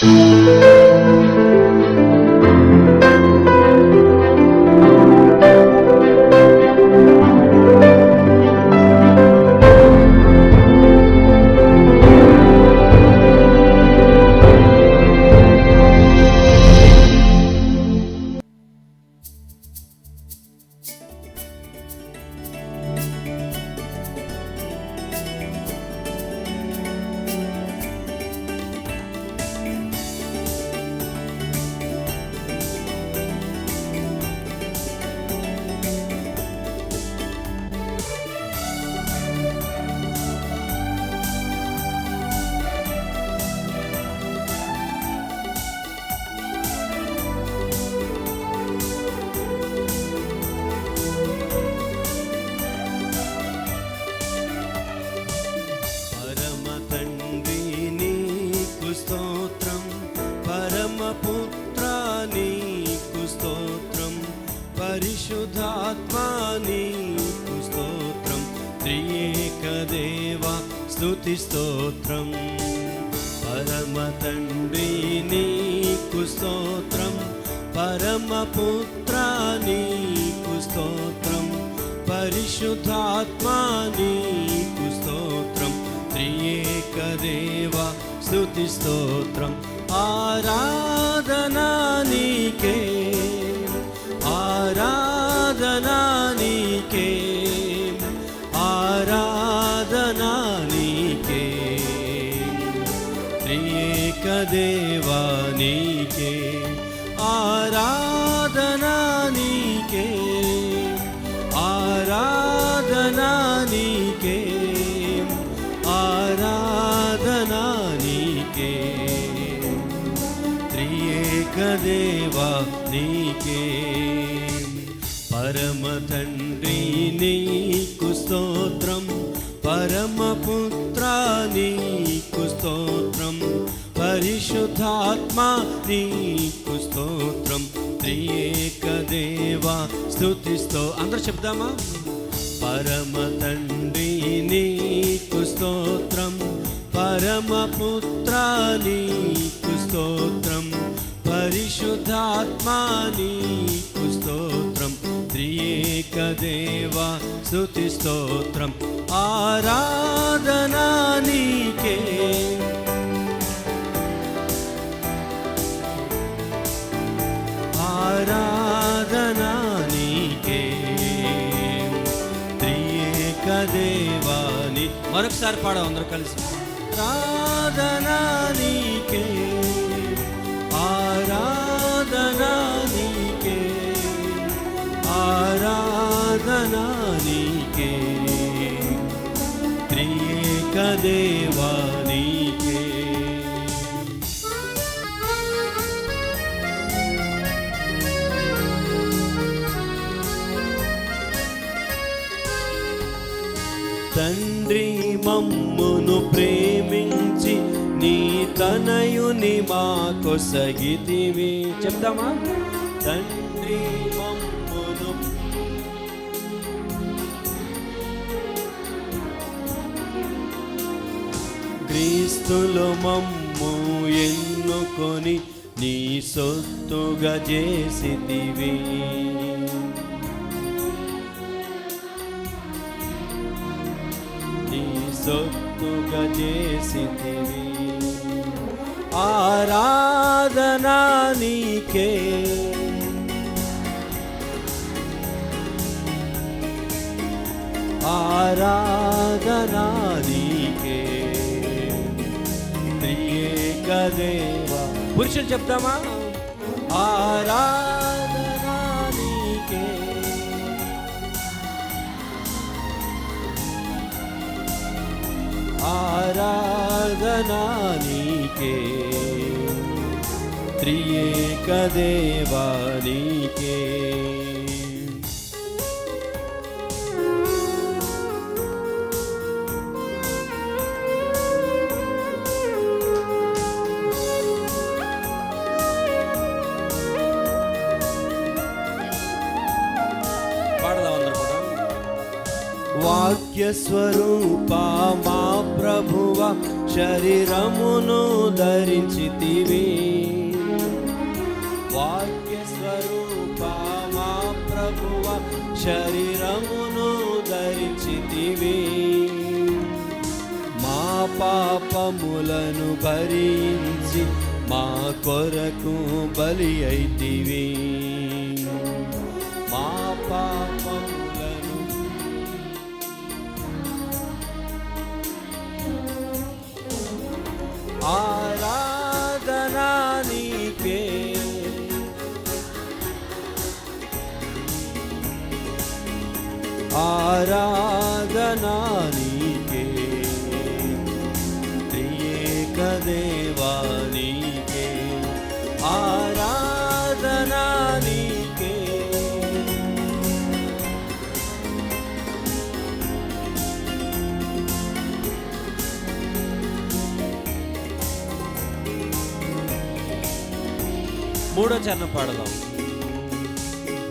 పరమ దేవ స్తుతి స్తోత్రం. పరమ తండ్రి నీకు స్తోత్రం. పరమ పుత్ర నీకు స్తోత్రం. పరిశుద్ధాత్మా నీకు స్తోత్రం. త్రియేక దేవ స్తుతి స్తోత్రం. ఆరాధనా నీకే. ఆరాధనా నీ నీకే. పరమ తండ్రి నీకు స్తోత్రం పరమ పుత్ర నీకు స్తోత్రం పరిశుద్ధాత్మ నీకు స్తోత్రం త్రియేక దేవా స్తుతిస్తో. అందరూ చెప్దామా? పరమ తండ్రి నీకు స్తోత్రం పరమ పుత్ర నీకు స్తోత్రం పరిశుద్ధాత్మా నీకు స్తోత్రం. త్రియేక దేవ స్తుతి స్తోత్రం. ఆరాధనా నీకే. ఆరాధనా నీకే. త్రియేక దేవాని మరొకసారి పాడ అందరూ కలిసి. ఆరాధనా నీకే. దేవా నీకే తండ్రి మమ్మును ప్రేమించి నీ తనయుని మా కొసగితివి. చెప్తామా? తండ్రి క్రీస్తులు మమ్ము ఎన్నుకొని నీ సొత్తుగా చేసితివి. నీ సొత్తుగా చేసితివి. ఆరాధనా నీకే. ఆరాధనా దేవా పురుషులు చెప్తామా ఆరాధనా నీకే ఆరాధనా నీకే త్రియేక దేవా నీకే వాక్య స్వరూప మా ప్రభువ శరీరమును ధరించితివి. వాక్య స్వరూప మా ప్రభువ శరీరమును ధరించితివి. మా పాపములను భరించి మా కొరకు బలి అయితివి మా పాపము ఆరాధనా నీకే. త్రియేక దేవా నీకే. ఆరాధనా నీకే. మూడో చరణం పాడదాం.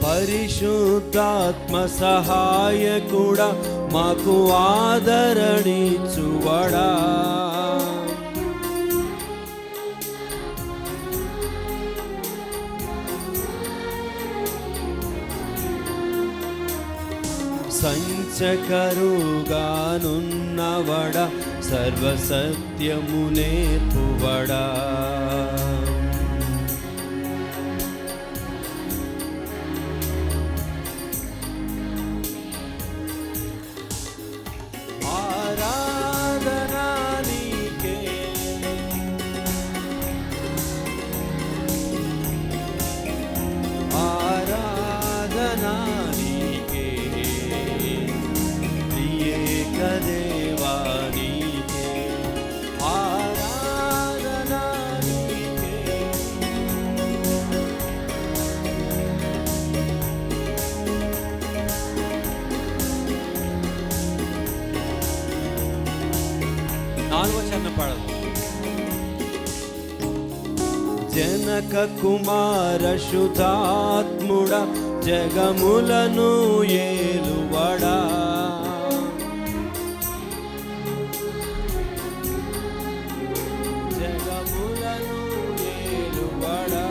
పరిశుద్ధాత్మ సహాయకుడా మాకు ఆదరణించువడా. సంచకరుగానున్నవడ సర్వసత్యమునే పువడా జనక కుమార శుధాత్ముడ జగములను ఏలువడా. జగములను ఏలువడా.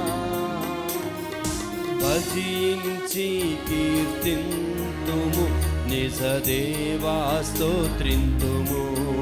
భజించి కీర్తింతుము నిజ స్తోత్రింతుము.